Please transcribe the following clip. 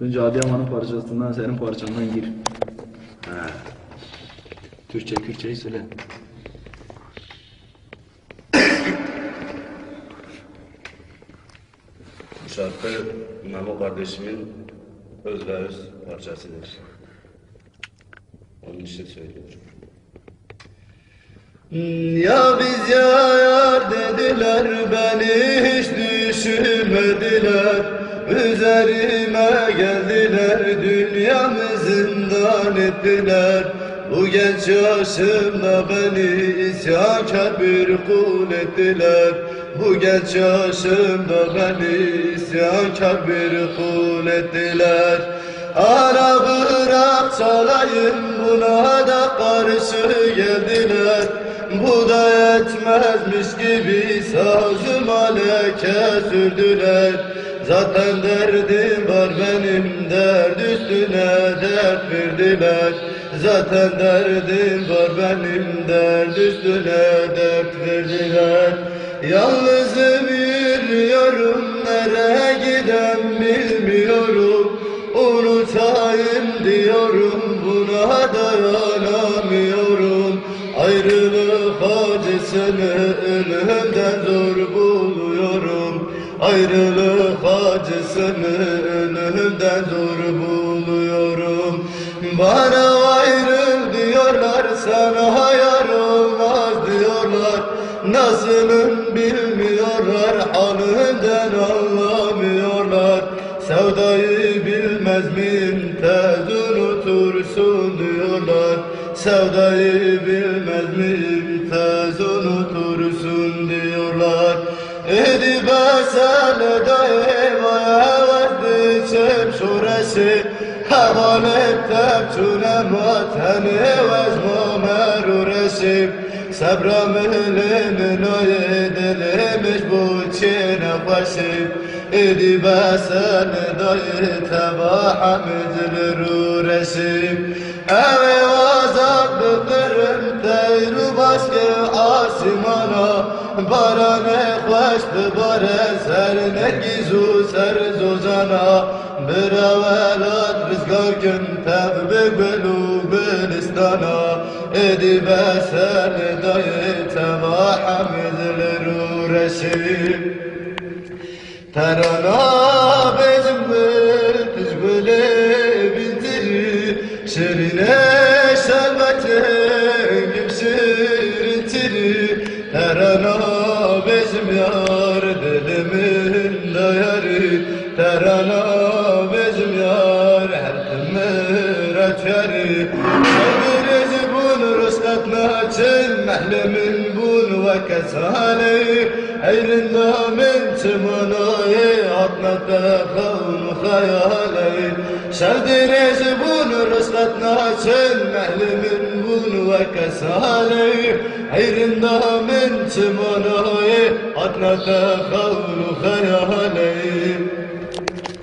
Önce Adıyaman'ın parçasından senin parçandan gir. Ha. Türkçe, Kürtçeyi söyle. Bu şarkı Memo kardeşimin öz ve öz parçasıdır. Onun için söylüyorum. Ya biz ya yar dediler beni hiç düşünmediler Üzerime geldiler dünyamı zindan ettiler. Bu genç yaşımda beni isyankar bir kul ettiler. Bu genç yaşımda beni isyankar bir kul ettiler. Ara bırak çalayım buna da karşı geldiler. Bu da yetmezmiş gibi sazıma leke sürdüler Zaten derdim var benim dert üstüne dert verdiler. Zaten derdim var benim dert üstüne dert verdiler. Yalnızım yürüyorum nereye giden bilmiyorum. Unutayım diyorum buna dayanamıyorum Ayrılık acısını ölümden zor buluyorum. Ayrılık acısını ölümden zor buluyorum. Bana ayrıl diyorlar sana yar olmaz diyorlar. Nasılım bilmiyorlar halından anlamıyorlar. Sevdayı bilmez miyim tez unutursun diyorlar. Sevdayı bilmez miyim şuresi Havalet tepçune mateni vezma meruresi Sabram elimin o yedilmiş bu çine başı Edip esele dayı teba hamidlir resim Evi باران خوش بر سر نرگیز و سر زوزانا. براولاد رزگار کن تب بگل و بلستانا. ادی بسر دای تما حمد لرو رشید. ترانا ተረና በዝሚያር ምህላ ያር ተረና በዝሚያር ሐቅ ምሕረት ያር ሰብር ዝቡን ርስቀትናችን መሕለምን ቡን ወከሳለይ Mehlemin bunu ve kesali Hayrında min çımınayı Atmette kavm hayali Şevdiriz bunu rüskatna çın Mehlemin bunu ve kesali Hayrında min